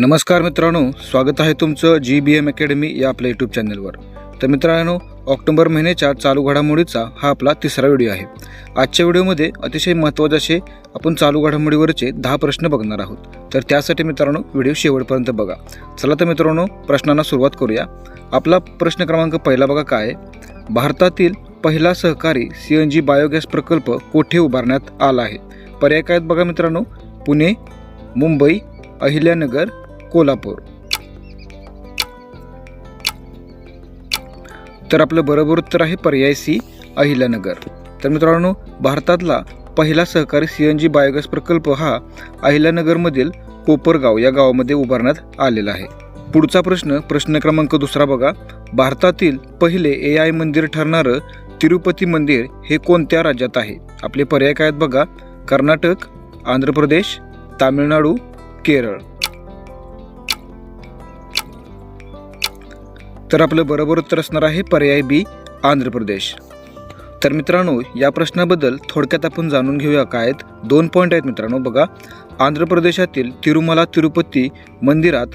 नमस्कार मित्रांनो स्वागत आहे तुमचं जी बी एम अकॅडमी या आपल्या यूट्यूब चॅनलवर तर मित्रांनो ऑक्टोबर महिन्याच्या चालू घडामोडीचा हा आपला तिसरा व्हिडिओ आहे. आजच्या व्हिडिओमध्ये अतिशय महत्त्वाचे असे आपण चालू घडामोडीवरचे दहा प्रश्न बघणार आहोत. तर त्यासाठी मित्रांनो व्हिडिओ शेवटपर्यंत बघा. चला तर मित्रांनो प्रश्नांना सुरुवात करूया. आपला प्रश्न क्रमांक पहिला बघा काय भारतातील पहिला सहकारी सी एन जी बायोगॅस प्रकल्प कोठे उभारण्यात आला आहे? पर्याय काय आहेत बघा मित्रांनो. पुणे मुंबई अहिल्यानगर कोल्हापूर. तर आपलं बरोबर उत्तर आहे पर्याय सी अहिल्यानगर. तर मित्रांनो भारतातला पहिला सहकारी सी एन जी बायोगॅस प्रकल्प हा अहिल्यानगरमधील कोपरगाव या गावामध्ये उभारण्यात आलेला आहे. पुढचा प्रश्न प्रश्न क्रमांक दुसरा बघा. भारतातील पहिले ए आय मंदिर ठरणारं तिरुपती मंदिर हे कोणत्या राज्यात आहे? आपले पर्याय काय आहेत बघा. कर्नाटक आंध्र प्रदेश तामिळनाडू केरळ. तर आपलं बरोबर उत्तर असणार आहे पर्याय बी आंध्र प्रदेश. तर मित्रांनो या प्रश्नाबद्दल थोडक्यात आपण जाणून घेऊया काय आहेत दोन पॉईंट आहेत मित्रांनो बघा. आंध्र प्रदेशातील तिरुमला तिरुपती मंदिरात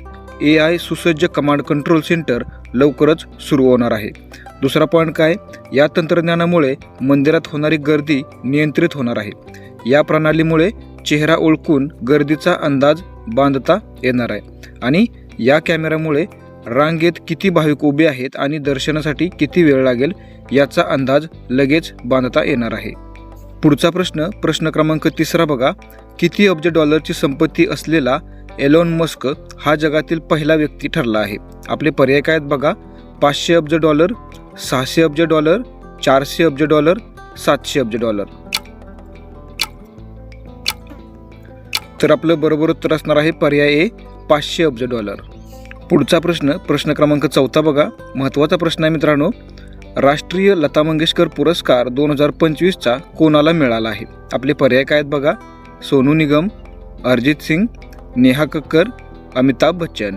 ए आय सुसज्ज कमांड कंट्रोल सेंटर लवकरच सुरू होणार आहे. दुसरा पॉईंट काय? या तंत्रज्ञानामुळे मंदिरात होणारी गर्दी नियंत्रित होणार आहे. या प्रणालीमुळे चेहरा ओळखून गर्दीचा अंदाज बांधता येणार आहे. आणि या कॅमेऱ्यामुळे रांगेत किती भाविक उभे आहेत आणि दर्शनासाठी किती वेळ लागेल याचा अंदाज लगेच बांधता येणार आहे. पुढचा प्रश्न प्रश्न क्रमांक तिसरा बघा. किती अब्ज डॉलरची संपत्ती असलेला एलॉन मस्क हा जगातील पहिला व्यक्ती ठरला आहे. आपले पर्याय काय आहेत बघा. पाचशे अब्ज डॉलर सहाशे अब्ज डॉलर चारशे अब्ज डॉलर सातशे अब्ज डॉलर. तर आपलं बरोबर उत्तर असणार आहे पर्याय ए पाचशे अब्ज डॉलर. पुढचा प्रश्न प्रश्न क्रमांक चौथा बघा. महत्त्वाचा प्रश्न आहे मित्रांनो. राष्ट्रीय लता मंगेशकर पुरस्कार दोन हजार पंचवीसचा कोणाला मिळाला आहे? आपले पर्याय काय आहेत बघा. सोनू निगम अरिजित सिंग नेहा कक्कर अमिताभ बच्चन.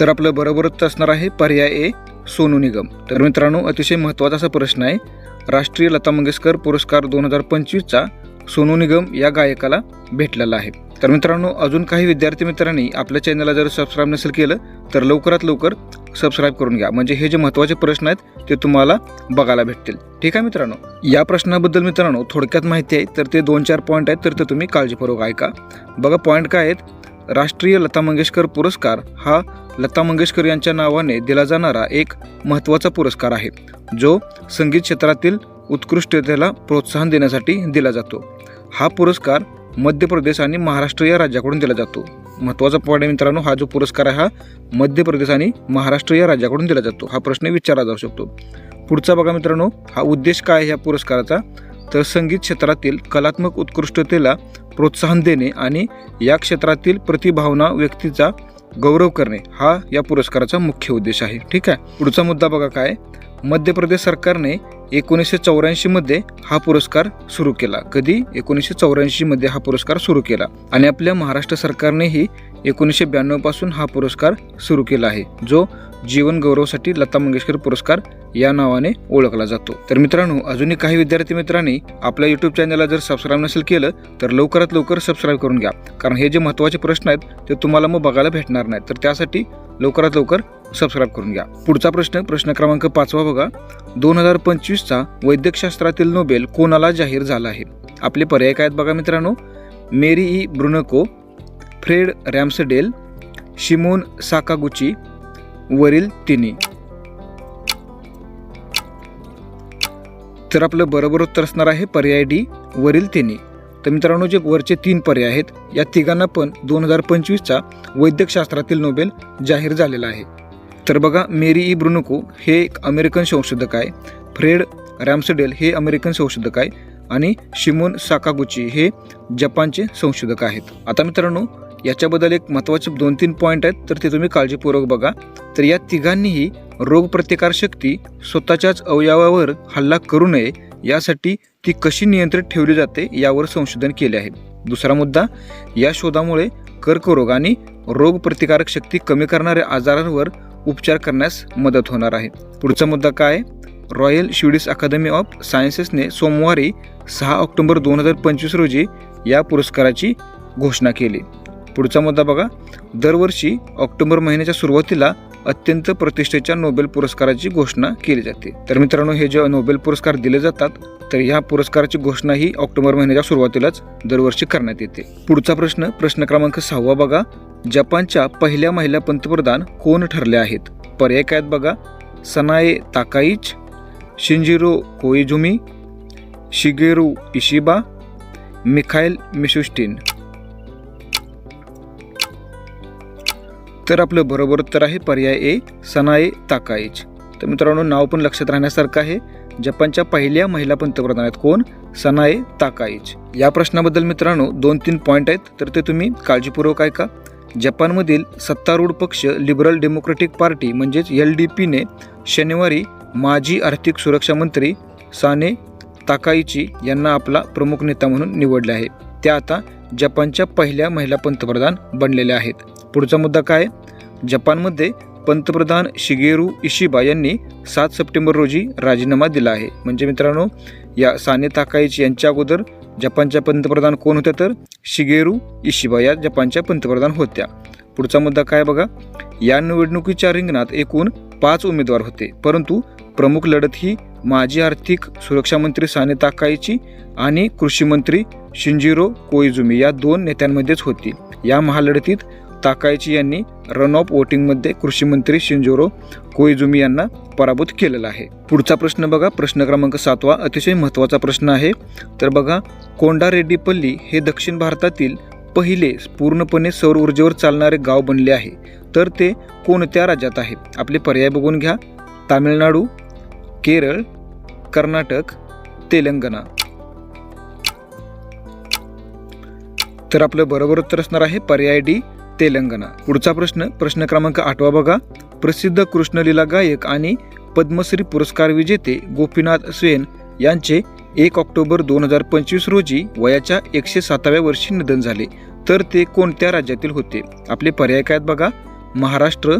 तर आपलं बरोबरच असणार आहे पर्याय ए सोनू निगम. तर मित्रांनो अतिशय महत्त्वाचा असा प्रश्न आहे. राष्ट्रीय लता मंगेशकर पुरस्कार दोन हजार पंचवीसचा सोनू निगम या गायकाला भेटलेला आहे. तर मित्रांनो अजून काही विद्यार्थी मित्रांनी आपल्या चॅनलला जर सबस्क्राईब नसेल केलं तर लवकरात लवकर सबस्क्राईब करून घ्या. म्हणजे हे जे महत्त्वाचे प्रश्न आहेत ते तुम्हाला बघायला भेटतील. ठीक आहे मित्रांनो? या प्रश्नाबद्दल मित्रांनो थोडक्यात माहिती आहे तर ते दोन चार पॉईंट आहेत तर ते तुम्ही काळजीपूर्वक ऐका. बघा पॉईंट काय आहेत? राष्ट्रीय लता मंगेशकर पुरस्कार हा लता मंगेशकर यांच्या नावाने दिला जाणारा एक महत्त्वाचा पुरस्कार आहे जो संगीत क्षेत्रातील उत्कृष्टतेला प्रोत्साहन देण्यासाठी दिला जातो. हा पुरस्कार मध्य प्रदेश आणि महाराष्ट्र या राज्याकडून दिला जातो. महत्त्वाचा पॉईंट आहे मित्रांनो हा जो पुरस्कार आहे हा मध्य प्रदेश आणि महाराष्ट्र या राज्याकडून दिला जातो. हा प्रश्न विचारला जाऊ शकतो. पुढचा बघा मित्रांनो हा उद्देश काय आहे ह्या पुरस्काराचा? तर संगीत क्षेत्रातील कलात्मक उत्कृष्टतेला प्रोत्साहन देणे आणि या क्षेत्रातील प्रतिभावना व्यक्तीचा गौरव करणे हा या पुरस्काराचा मुख्य उद्देश आहे. ठीक आहे? पुढचा मुद्दा बघा काय? मध्य प्रदेश सरकारने एकोणीसशे चौऱ्याऐंशीमध्ये हा पुरस्कार सुरू केला. कधी? एकोणीसशे चौऱ्याऐंशीमध्ये हा पुरस्कार सुरू केला. आणि आपल्या महाराष्ट्र सरकारनेही एकोणीसशे ब्याण्णवपासून हा पुरस्कार सुरू केला आहे जो जीवन गौरवसाठी लता मंगेशकर पुरस्कार या नावाने ओळखला जातो. तर मित्रांनो अजूनही काही विद्यार्थी मित्रांनी आपल्या युट्यूब चॅनलला जर सबस्क्राईब नसेल केलं तर लवकरात लवकर सबस्क्राईब करून घ्या. कारण हे जे महत्त्वाचे प्रश्न आहेत ते तुम्हाला मग बघायला भेटणार नाहीत. तर त्यासाठी लवकरात लवकर सबस्क्राईब करून घ्या. पुढचा प्रश्न प्रश्न क्रमांक पाचवा बघा. दोन हजार पंचवीसचा वैद्यकशास्त्रातील नोबेल कोणाला जाहीर झाला आहे? आपले पर्याय काय आहेत बघा मित्रांनो? Mary E Brunkow Fred Ramsdell Shimon Sakaguchi वरील तिन्ही. तर आपलं बरोबर उत्तर असणार आहे पर्याय डी वरील तिन्ही. तर मित्रांनो जे वरचे तीन पर्याय आहेत या तिघांना पण दोन हजार पंचवीसचा वैद्यकशास्त्रातील नोबेल जाहीर झालेला आहे. तर बघा मेरी ई ब्रुनुको हे एक अमेरिकन संशोधक आहे फ्रेड रॅम्सडेल हे अमेरिकन संशोधक आहे आणि शिमोन साकागुची हे जपानचे संशोधक आहेत. आता मित्रांनो याच्याबद्दल एक महत्त्वाचे दोन तीन पॉईंट आहेत तर ते तुम्ही काळजीपूर्वक बघा. तर या तिघांनीही रोगप्रतिकारशक्ती स्वतःच्याच अवयवावर हल्ला करू नये यासाठी ती कशी नियंत्रित ठेवली जाते यावर संशोधन केले आहे. दुसरा मुद्दा या शोधामुळे कर्करोग आणि रोगप्रतिकारक शक्ती कमी करणाऱ्या आजारांवर उपचार करण्यास मदत होणार आहे. पुढचा मुद्दा काय? रॉयल स्विडिश अकादमी ऑफ सायन्सेसने सोमवारी सहा ऑक्टोबर दोन हजार पंचवीस रोजी या पुरस्काराची घोषणा केली. पुढचा मुद्दा बघा. दरवर्षी ऑक्टोबर महिन्याच्या सुरुवातीला अत्यंत प्रतिष्ठेच्या नोबेल पुरस्काराची घोषणा केली जाते. तर मित्रांनो हे जे नोबेल पुरस्कार दिले जातात तर ह्या पुरस्काराची घोषणा ही ऑक्टोबर महिन्याच्या सुरुवातीलाच दरवर्षी करण्यात येते. पुढचा प्रश्न प्रश्न क्रमांक सहावा बघा. जपानच्या पहिल्या महिला पंतप्रधान कोण ठरल्या आहेत? पर्याय काय आहेत बघा. Sanae Takaichi Shinjiro Koizumi Shigeru Ishiba Mikhail Mishustin तर आपलं बरोबर उत्तर आहे पर्याय ए सनाए ताकाईच. तर मित्रांनो नाव पण लक्षात राहण्यासारखं आहे. जपानच्या पहिल्या महिला पंतप्रधान आहेत कोण? सनाए ताकाईच. या प्रश्नाबद्दल मित्रांनो दोन तीन पॉईंट आहेत. तर ते तुम्ही काळजीपूर्वक ऐका. जपानमधील सत्तारूढ पक्ष लिबरल डेमोक्रेटिक पार्टी म्हणजेच एल डी पीने शनिवारी माजी आर्थिक सुरक्षा मंत्री साने ताकाईची यांना आपला प्रमुख नेता म्हणून निवडले आहे. त्या आता जपानच्या पहिल्या महिला पंतप्रधान बनलेल्या आहेत. पुढचा मुद्दा काय? जपानमध्ये पंतप्रधान शिगेरू इशिबा यांनी सात सप्टेंबर रोजी राजीनामा दिला आहे. म्हणजे मित्रांनो या साने ताकाईची यांच्या अगोदर जपानच्या पंतप्रधान कोण होत्या तर? शिगेरू इशिबा या जपानच्या पंतप्रधान होत्या. पुढचा मुद्दा काय बघा? या निवडणुकीच्या रिंगणात एकूण पाच उमेदवार होते. परंतु प्रमुख लढत ही माजी आर्थिक सुरक्षा मंत्री साने ताकाईची आणि कृषी मंत्री शिंजिरो कोइजुमी या दोन नेत्यांमध्येच होती. या महालढतीत ताकायची यांनी रन ऑफ वोटिंगमध्ये कृषी मंत्री शिंजोरो कोइजुमी यांना पराभूत केलेला आहे. पुढचा प्रश्न बघा. प्रश्न क्रमांक सातवा अतिशय महत्त्वाचा प्रश्न आहे. तर बघा कोंडा रेड्डीपल्ली हे दक्षिण भारतातील पहिले पूर्णपणे सौर ऊर्जेवर चालणारे गाव बनले आहे. तर ते कोणत्या राज्यात आहे? आपले पर्याय बघून घ्या. तामिळनाडू केरळ कर्नाटक तेलंगणा. तर आपलं बरोबर उत्तर असणार आहे पर्याय डी तेलंगणा. पुढचा प्रश्न प्रश्न क्रमांक आठवा बघा. प्रसिद्ध कृष्णलीला गायक आणि पद्मश्री पुरस्कार विजेते गोपीनाथ सेन यांचे एक ऑक्टोबर दोन हजार पंचवीस रोजी वयाच्या एकशे साताव्या वर्षी निधन झाले. तर ते कोणत्या राज्यातील होते? आपले पर्याय काय आहेत बघा? महाराष्ट्र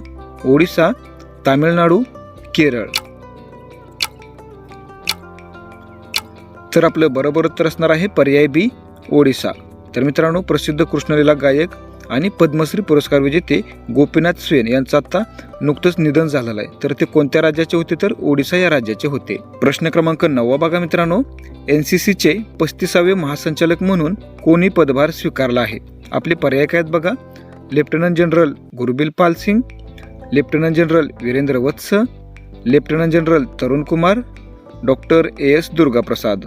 ओडिसा तामिळनाडू केरळ. तर आपलं बरोबर उत्तर असणार आहे पर्याय बी ओडिसा. तर मित्रांनो प्रसिद्ध कृष्णलीला गायक आणि पद्मश्री पुरस्कार विजेते गोपीनाथ स्वेन यांचं आता नुकतंच निधन झालेलं आहे. तर ते कोणत्या राज्याचे होते तर ओडिसा या राज्याचे होते. प्रश्न क्रमांक नववा बघा मित्रांनो. एन सी सीचे पस्तीसावे महासंचालक म्हणून कोणी पदभार स्वीकारला आहे? आपले पर्याय काय आहेत बघा. Lieutenant general Gurbir Pal Singh lieutenant general Virendra Vats lieutenant general Tarun Kumar doctor A S Durgaprasad.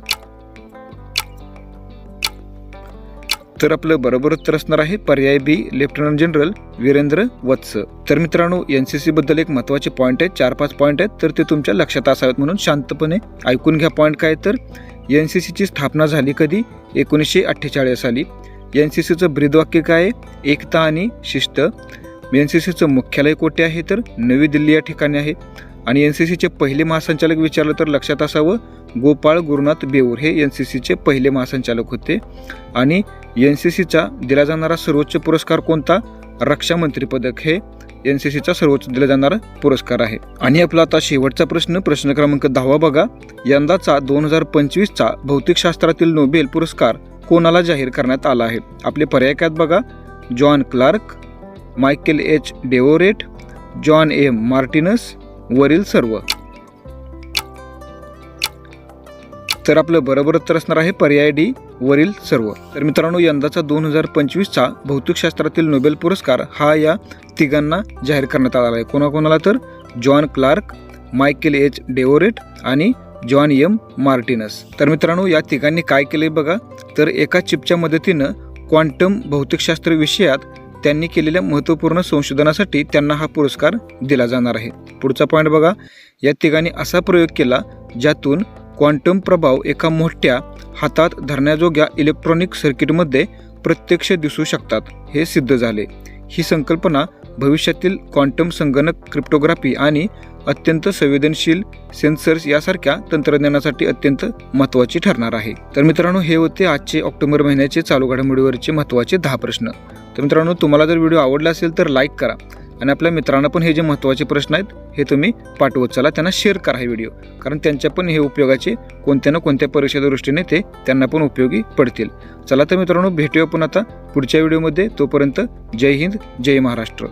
तर आपलं बरोबर उत्तर असणार आहे. पर्याय B lieutenant general Virendra Vats. तर मित्रांनो एन सी बद्दल एक महत्त्वाचे पॉईंट आहेत. चार पाच पॉईंट आहेत. तर ते तुमच्या लक्षात असावेत म्हणून शांतपणे ऐकून घ्या पॉईंट काय तर. एन सी सीची स्थापना झाली कधी? एकोणीसशे अठ्ठेचाळीस साली. एन सी सीचं ब्रीदवाक्य काय आहे? एकता आणि शिस्त. एन सी सीचं मुख्यालय कोठे आहे तर? नवी दिल्ली या ठिकाणी आहे. आणि एन सी सीचे पहिले महासंचालक विचारलं तर लक्षात असावं गोपाळ गुरुनाथ बेऊर हे एन सी सीचे पहिले महासंचालक होते. आणि एन सी सीचा दिला जाणारा सर्वोच्च पुरस्कार कोणता? रक्षा पदक हे एन सी सीचा सर्वोच्च दिला जाणारा पुरस्कार आहे. आणि आपला आता शेवटचा प्रश्न प्रश्न क्रमांक दहावा बघा. यंदाचा दोन हजार पंचवीसचा भौतिकशास्त्रातील नोबेल पुरस्कार कोणाला जाहीर करण्यात आला आहे? आपले पर्याय काय बघा? John Clarke Michael H Devoret John M Martinis वरील सर्व. तर आपलं बरोबर उत्तर असणार आहे पर्याय डी वरील सर्व. तर मित्रांनो यंदाचा दोन हजार पंचवीसचा भौतिकशास्त्रातील नोबेल पुरस्कार हा या तिघांना जाहीर करण्यात आला आहे. कोणाकोणाला तर? John Clarke Michael H. Devoret आणि जॉन एम. मार्टिनस. तर मित्रांनो या तिघांनी काय केले बघा. तर एका चिपच्या मदतीनं क्वांटम भौतिकशास्त्र विषयात त्यांनी केलेल्या महत्त्वपूर्ण संशोधनासाठी त्यांना हा पुरस्कार दिला जाणार आहे. पुढचा पॉईंट बघा. या तिघांनी असा प्रयोग केला ज्यातून क्वांटम प्रभाव एका मोठ्या हातात धरण्याजोग्या इलेक्ट्रॉनिक सर्किटमध्ये प्रत्यक्ष दिसू शकतात हे सिद्ध झाले. ही संकल्पना भविष्यातील क्वांटम संगणक क्रिप्टोग्राफी आणि अत्यंत संवेदनशील सेन्सर्स यासारख्या तंत्रज्ञानासाठी अत्यंत महत्त्वाची ठरणार आहे. तर मित्रांनो हे होते आजचे ऑक्टोबर महिन्याचे चालू घडामोडीवरचे महत्त्वाचे दहा प्रश्न. तर मित्रांनो तुम्हाला जर व्हिडिओ आवडला असेल तर लाईक करा. आणि आपल्या मित्रांना पण हे जे महत्त्वाचे प्रश्न आहेत हे तुम्ही पाठवत चला. त्यांना शेअर करा हे व्हिडिओ. कारण त्यांच्या पण हे उपयोगाचे कोणत्या ना कोणत्या परीक्षेच्या दृष्टीने ते त्यांना पण उपयोगी पडतील. चला तर मित्रांनो भेटूया पण आता पुढच्या व्हिडिओमध्ये. तोपर्यंत जय हिंद जय महाराष्ट्र.